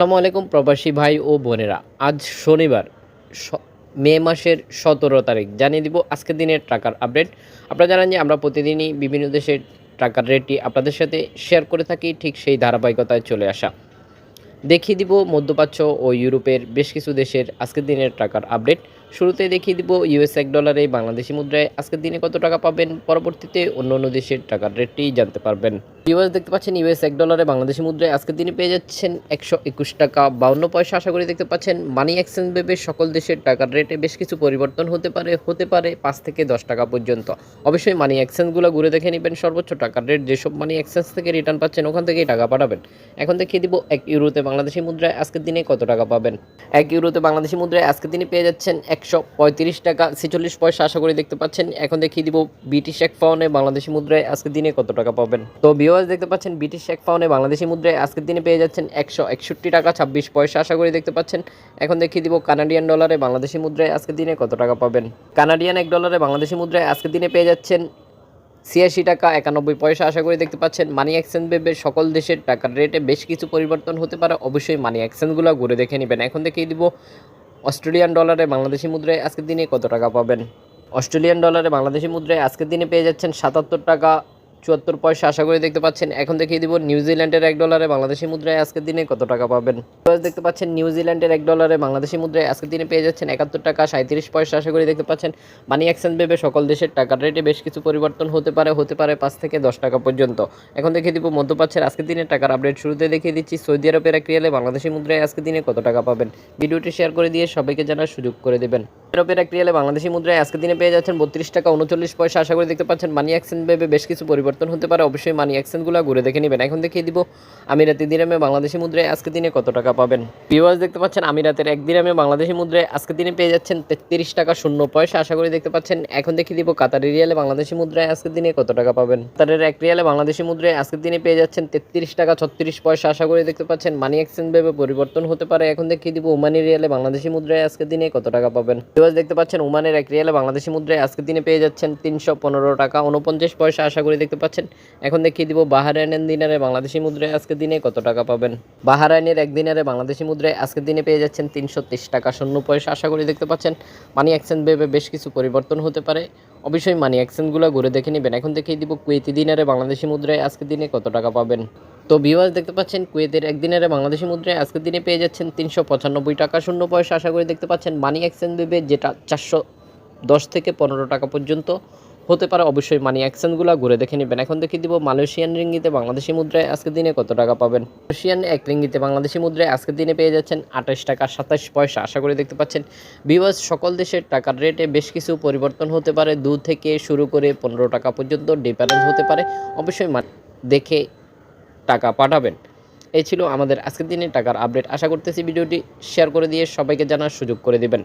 আসসালামু আলাইকুম, প্রবাসী ভাই ও বোনেরা। আজ শনিবার মে মাসের সতেরো তারিখ। জানিয়ে দিব আজকের দিনের টাকার আপডেট। আপনারা জানেন যে আমরা প্রতিদিনই বিভিন্ন দেশের টাকার রেটটি আপনাদের সাথে শেয়ার করে থাকি, ঠিক সেই ধারাবাহিকতায় চলে আসা। দেখিয়ে দিব মধ্যপ্রাচ্য ও ইউরোপের বেশ কিছু দেশের আজকের দিনের টাকার আপডেট। শুরুতে দেখিয়ে দিব ইউএস এক ডলারে বাংলাদেশি মুদ্রায় আজকের দিনে কত টাকা পাবেন, পরবর্তীতে অন্য অন্য দেশের টাকার রেটটি জানতে পারবেন। ইউএস দেখতে পাচ্ছেন ইউএস এক ডলারে বাংলাদেশি মুদ্রায় আজকে দিনে পেয়ে যাচ্ছেন একশো একুশ টাকা। বাউন্ন পয়সা আশা করি দেখতে পাচ্ছেন মানি এক্সচেঞ্জ ভেবে সকল দেশের টাকার রেটে বেশ কিছু পরিবর্তন হতে পারে হতে পারে পাঁচ থেকে দশ টাকা পর্যন্ত। অবশ্যই মানি এক্সচেঞ্জগুলো ঘুরে দেখে নেবেন, সর্বোচ্চ টাকার রেট যেসব মানি এক্সচেঞ্জ থেকে রিটার্ন পাচ্ছেন, ওখান থেকেই টাকা পাঠাবেন। এখন দেখিয়ে দিব এক ইউরোতে বাংলাদেশি মুদ্রায় আজকের দিনে কত টাকা পাবেন। এক ইউরোতে বাংলাদেশি মুদ্রায় আজকে দিনে পেয়ে যাচ্ছেন একশো পঁয়ত্রিশ টাকা, ছেচল্লিশ পয়সা আশা করি দেখতে পাচ্ছেন। এখন দেখিয়ে দিব ব্রিটিশ এক পাউনে বাংলাদেশি মুদ্রায় আজকের দিনে কত টাকা পাবেন। তো বিওয়াজ দেখতে পাচ্ছেন ব্রিটিশ এক পাউনে বাংলাদেশি মুদ্রায় আজকের দিনে পেয়ে যাচ্ছেন একশো একষট্টি টাকা, ছাব্বিশ পয়সা আশা করি দেখতে পাচ্ছেন। এখন দেখিয়ে দিব কানাডিয়ান ডলারে বাংলাদেশি মুদ্রায় আজকের দিনে কত টাকা পাবেন। কানাডিয়ান এক ডলারে বাংলাদেশি মুদ্রায় আজকের দিনে পেয়ে যাচ্ছেন ছিয়াশি টাকা একানব্বই পয়সা আশা করি দেখতে পাচ্ছেন। মানি এক্সচেঞ্জ ভেবে সকল দেশের টাকার রেটে বেশ কিছু পরিবর্তন হতে পারে, অবশ্যই মানি এক্সচেঞ্জগুলো ঘুরে দেখে নেবেন। এখন দেখিয়ে দিব অস্ট্রেলিয়ান ডলারে বাংলাদেশি মুদ্রায় আজকের দিনে কত টাকা পাবেন। অস্ট্রেলিয়ান ডলারে বাংলাদেশি মুদ্রায় আজকের দিনে পেয়ে যাচ্ছেন সাতাত্তর টাকা চুয়াত্তর পয়সা আশা করি দেখতে পাচ্ছেন। এখন দেখিয়ে দিব নিউজিল্যান্ডের এক ডলারে বাংলাদেশি মুদ্রায় আজকের দিনে কত টাকা পাবেন। দেখতে পাচ্ছেন নিউজিল্যান্ডের এক ডলারে বাংলাদেশি মুদ্রায় আজকের দিনে পেয়ে যাচ্ছেন একাত্তর টাকা সাঁত্রিশ পয়সা আশা করি দেখতে পাচ্ছেন। মানি এক্সচেঞ্জ ভেবে সকল দেশের টাকার রেটে বেশ কিছু পরিবর্তন হতে পারে হতে পারে পাঁচ থেকে দশ টাকা পর্যন্ত। এখন দেখিয়ে দিব মধ্যপ্রাচ্যের আজকের দিনে টাকার আপডেট শুরুতে দেখিয়ে দিচ্ছি সৌদি আরবের এক রিয়ালে বাংলাদেশি মুদ্রায় আজকের দিনে কত টাকা পাবেন। ভিডিওটি শেয়ার করে দিয়ে সবাইকে জানার সুযোগ করে দেবেন। ইউরোপের এক রিয়ালে বাংলাদেশি মুদ্রায় আজকের দিনে পেয়ে যাচ্ছেন বত্রিশ টাকা উনচল্লিশ পয়সা। আশা করি দেখতে পাচ্ছেন মানি এক্সচেঞ্জ ভেবে বেশ কিছু পরিবর্তন হতে পারে। অবশ্যই মানি এক্সচেঞ্জগুলো ঘুরে দেখে নেবেন। এখন দেখিয়ে দিব আমিরাতি দিরামে বাংলাদেশি মুদ্রায় আজকের দিনে কত টাকা পাবেন। ভিউয়ার্স দেখতে পাচ্ছেন আমিরাতের এক দিরামে বাংলাদেশি মুদ্রায় আজকের দিনে পেয়ে যাচ্ছেন তেত্রিশ টাকা শূন্য পয়সা। আশা করি দেখতে পাচ্ছেন এখন দেখিয়ে দিব কাতারি রিয়ালে বাংলাদেশি মুদ্রায় আজকের দিনে কত টাকা পাবেন। কাতারের এক রিয়ালে বাংলাদেশি মুদ্রায় আজকের দিনে পেয়ে যাচ্ছেন তেত্রিশ টাকা ছত্রিশ পয়সা। আশা করি দেখতে পাচ্ছেন মানি এক্সচেঞ্জ ভেবে পরিবর্তন হতে পারে। এখন দেখিয়ে দিব ওমানি রিয়ালে বাংলাদেশি মুদ্রায় আজকের দিনে কত টাকা পাবেন। ভিউয়ার্স, দেখতে পাচ্ছেন ওমানের এক রিয়ালে বাংলাদেশি মুদ্রায় আজকের দিনে পেয়ে যাচ্ছেন তিনশো পনেরো টাকা। উনপঞ্চাশ পয়সা আশা করি দেখতে পাচ্ছেন। এখন দেখিয়ে দিব বাহারাইনের দিনারে বাংলাদেশি মুদ্রায় আজকের দিনে কত টাকা পাবেন। বাহারাইনের এক দিনারে বাংলাদেশি মুদ্রায় আজকের দিনে পেয়ে যাচ্ছেন তিনশো টাকা। শূন্য পয়সা আশা করি দেখতে পাচ্ছেন। মানি এক্সচেঞ্জ ভেবে বেশ কিছু পরিবর্তন হতে পারে। অবশ্যই মানি এক্সচেঞ্জগুলো ঘুরে দেখে নেবেন। এখন দেখিয়ে দিব কুয়েতি দিনারে বাংলাদেশি মুদ্রায় আজকের দিনে কত টাকা পাবেন। তো ভিউয়ার্স দেখতে পাচ্ছেন কুয়েতের একদিনের বাংলাদেশি মুদ্রায় আজকের দিনে পেয়ে যাচ্ছেন তিনশো পঁচানব্বই টাকা শূন্য পয়সা। আশা করি দেখতে পাচ্ছেন মানি এক্সচেঞ্জ দেবে যেটা চারশো দশ থেকে পনেরো টাকা পর্যন্ত হতে পারে, অবশ্যই মানি এক্সচেঞ্জগুলো ঘুরে দেখে নেবেন। এখন দেখিয়ে দিব মালয়েশিয়ান রিঙ্গিতে বাংলাদেশি মুদ্রায় আজকের দিনে কত টাকা পাবেন। মালয়েশিয়ান এক রিঙ্গিতে বাংলাদেশি মুদ্রায় আজকের দিনে পেয়ে যাচ্ছেন আঠাশ টাকা সাতাশ পয়সা। আশা করি দেখতে পাচ্ছেন বিভাস সকল দেশের টাকার রেটে বেশ কিছু পরিবর্তন হতে পারে। দু থেকে শুরু করে পনেরো টাকা পর্যন্ত ডিফারেন্স হতে পারে। অবশ্যই দেখে টাকা পাঠাবেন। এই ছিল আমাদের আজকের দিনে টাকার আপডেট। আশা করতেছি ভিডিওটি শেয়ার করে দিয়ে সবাইকে জানার সুযোগ করে দিবেন।